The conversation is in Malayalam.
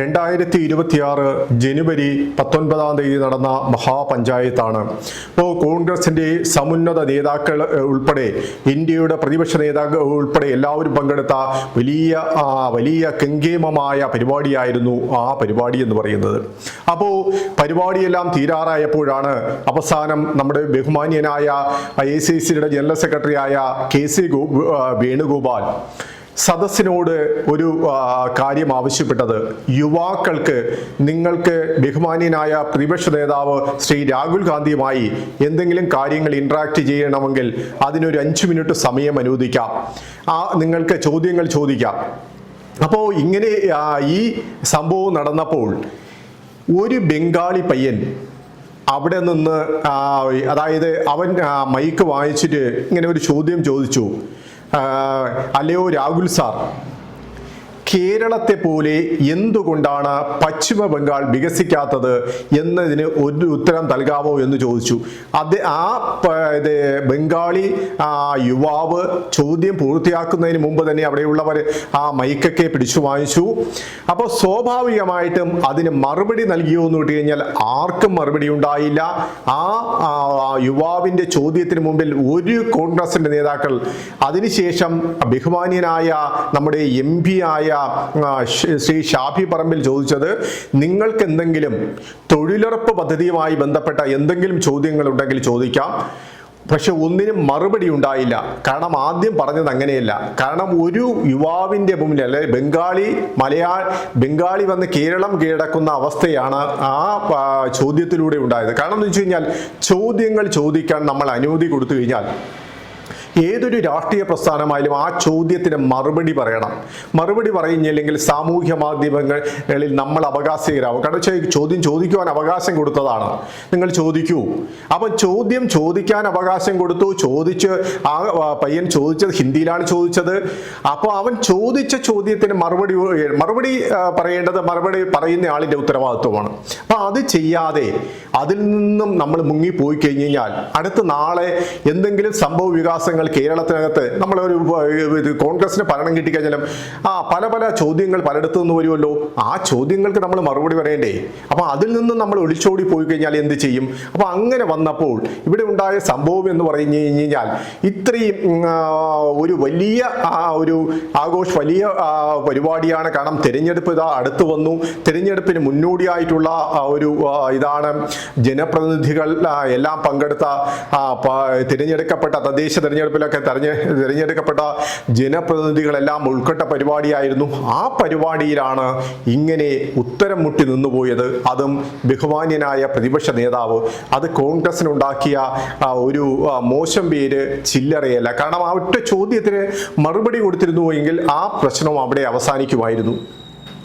രണ്ടായിരത്തി ഇരുപത്തിയാറ് ജനുവരി പത്തൊൻപതാം തീയതി നടന്ന മഹാപഞ്ചായത്താണ്. ഇപ്പോൾ കോൺഗ്രസിന്റെ സമുന്നത നേതാക്കൾ ഉൾപ്പെടെ ഇന്ത്യയുടെ പ്രതിപക്ഷ നേതാക്കൾ ഉൾപ്പെടെ എല്ലാവരും പങ്കെടുത്ത വലിയ വലിയ കെങ്കേമമായ പരിപാടിയായിരുന്നു ആ പരിപാടി എന്ന് പറയുന്നത്. അപ്പോൾ പരിപാടിയെല്ലാം തീരാറായപ്പോഴാണ് അവസാനം നമ്മുടെ ബഹുമാന്യനായ ഐ സി സിയുടെ ജനറൽ സെക്രട്ടറിയായ കെ സി വേണുഗോപാൽ സദസ്സിനോട് ഒരു കാര്യം ആവശ്യപ്പെട്ടത് യുവാക്കൾക്ക് നിങ്ങൾക്ക് ബഹുമാന്യനായ പ്രതിപക്ഷ നേതാവ് ശ്രീ രാഹുൽ ഗാന്ധിയുമായി എന്തെങ്കിലും കാര്യങ്ങൾ ഇൻട്രാക്ട് ചെയ്യണമെങ്കിൽ അതിനൊരു അഞ്ചു മിനിറ്റ് സമയം അനുവദിക്കാം. ആ നിങ്ങൾക്ക് ചോദ്യങ്ങൾ ചോദിക്കാം. അപ്പോൾ ഇങ്ങനെ ഈ സംഭവം നടന്നപ്പോൾ ഒരു ബംഗാളി പയ്യൻ അവിടെ നിന്ന് അതായത് അവൻ മൈക്ക് വായിച്ചിട്ട് ഇങ്ങനെ ഒരു ചോദ്യം ചോദിച്ചു. അല്ലയോ രാഹുൽ സാർ? കേരളത്തെ പോലെ എന്തുകൊണ്ടാണ് പശ്ചിമ ബംഗാൾ വികസിക്കാത്തത് എന്നതിന് ഒരു ഉത്തരം നൽകാമോ എന്ന് ചോദിച്ചു. അത് ആ ബംഗാളി യുവാവ് ചോദ്യം പൂർത്തിയാക്കുന്നതിന് മുമ്പ് തന്നെ അവിടെയുള്ളവർ ആ മൈക്കൊക്കെ പിടിച്ചു വാങ്ങിച്ചു. അപ്പോൾ സ്വാഭാവികമായിട്ടും അതിന് മറുപടി നൽകിയോ എന്ന് വിട്ടു കഴിഞ്ഞാൽ ആർക്കും മറുപടി ഉണ്ടായില്ല. ആ യുവാവിന്റെ ചോദ്യത്തിന് മുമ്പിൽ ഒരു കോൺഗ്രസിന്റെ നേതാക്കൾ അതിനുശേഷം ബഹുമാനിയനായ നമ്മുടെ എം പി ആയ ശ്രീ ഷാഫി പറമ്പിൽ ചോദിച്ചത് നിങ്ങൾക്ക് എന്തെങ്കിലും തൊഴിലുറപ്പ് പദ്ധതിയുമായി ബന്ധപ്പെട്ട എന്തെങ്കിലും ചോദ്യങ്ങൾ ഉണ്ടെങ്കിൽ ചോദിക്കാം. പക്ഷെ ഒന്നിനും മറുപടി ഉണ്ടായില്ല. കാരണം ആദ്യം പറഞ്ഞത് അങ്ങനെയല്ല. കാരണം ഒരു യുവാവിന്റെ മുമ്പിൽ അല്ലെ ബംഗാളി മലയാള ബംഗാളി വന്ന് കേരളം കീഴടക്കുന്ന അവസ്ഥയാണ് ആ ചോദ്യത്തിലൂടെ ഉണ്ടായത്. കാരണം എന്ന് വെച്ച് കഴിഞ്ഞാൽ ചോദ്യങ്ങൾ ചോദിക്കാൻ നമ്മൾ അനുമതി കൊടുത്തു കഴിഞ്ഞാൽ ഏതൊരു രാഷ്ട്രീയ പ്രസ്ഥാനമായാലും ആ ചോദ്യത്തിന് മറുപടി പറയണം. മറുപടി പറയുന്നില്ലെങ്കിൽ സാമൂഹ്യ മാധ്യമങ്ങളിൽ നമ്മൾ അവകാശകരാകും കാരണം ചോദ്യം ചോദിക്കുവാൻ അവകാശം കൊടുത്തതാണ്. നിങ്ങൾ ചോദിക്കൂ. അപ്പം ചോദ്യം ചോദിക്കാൻ അവകാശം കൊടുത്തു. ചോദിച്ച് ആ പയ്യൻ ചോദിച്ചത് ഹിന്ദിയിലാണ് ചോദിച്ചത്. അപ്പോൾ അവൻ ചോദിച്ച ചോദ്യത്തിന് മറുപടി മറുപടി പറയേണ്ടത് മറുപടി പറയുന്ന ആളിന്റെ ഉത്തരവാദിത്വമാണ്. അപ്പൊ അത് ചെയ്യാതെ അതിൽ നിന്നും നമ്മൾ മുങ്ങിപ്പോയി കഴിഞ്ഞ് കഴിഞ്ഞാൽ അടുത്ത നാളെ എന്തെങ്കിലും സംഭവ വികാസങ്ങൾ കേരളത്തിനകത്ത് നമ്മൾ ഒരു കോൺഗ്രസിന് ഭരണം കിട്ടിക്കഴിഞ്ഞാലും ആ പല പല ചോദ്യങ്ങൾ പലയിടത്തു നിന്ന് വരുമല്ലോ. ആ ചോദ്യങ്ങൾക്ക് നമ്മൾ മറുപടി പറയണ്ടേ? അപ്പോൾ അതിൽ നിന്നും നമ്മൾ ഒളിച്ചോടി പോയി കഴിഞ്ഞാൽ എന്ത് ചെയ്യും? അപ്പോൾ അങ്ങനെ വന്നപ്പോൾ ഇവിടെ ഉണ്ടായ സംഭവം എന്ന് പറഞ്ഞു കഴിഞ്ഞാൽ ഇത്രയും ഒരു വലിയ ഒരു ആഘോഷ വലിയ പരിപാടിയാണ് കാരണം തിരഞ്ഞെടുപ്പ് ഇതാ അടുത്ത് വന്നു. തിരഞ്ഞെടുപ്പിന് മുന്നോടിയായിട്ടുള്ള ഒരു ഇതാണ് ജനപ്രതിനിധികൾ എല്ലാം പങ്കെടുത്ത തിരഞ്ഞെടുക്കപ്പെട്ട തദ്ദേശ തിരഞ്ഞെടുപ്പിലൊക്കെ തെരഞ്ഞെ തിരഞ്ഞെടുക്കപ്പെട്ട ജനപ്രതിനിധികളെല്ലാം ഉൾപ്പെട്ട പരിപാടിയായിരുന്നു. ആ പരിപാടിയിലാണ് ഇങ്ങനെ ഉത്തരം മുട്ടി നിന്നുപോയത്. അതും ബഹുമാന്യനായ പ്രതിപക്ഷ നേതാവ്. അത് കോൺഗ്രസിനുണ്ടാക്കിയ ഒരു മോശം പേര് ചില്ലറയല്ല. കാരണം ആ ഒറ്റ ചോദ്യത്തിന് മറുപടി കൊടുത്തിരുന്നുവെങ്കിൽ ആ പ്രശ്നം അവിടെ അവസാനിക്കുമായിരുന്നു.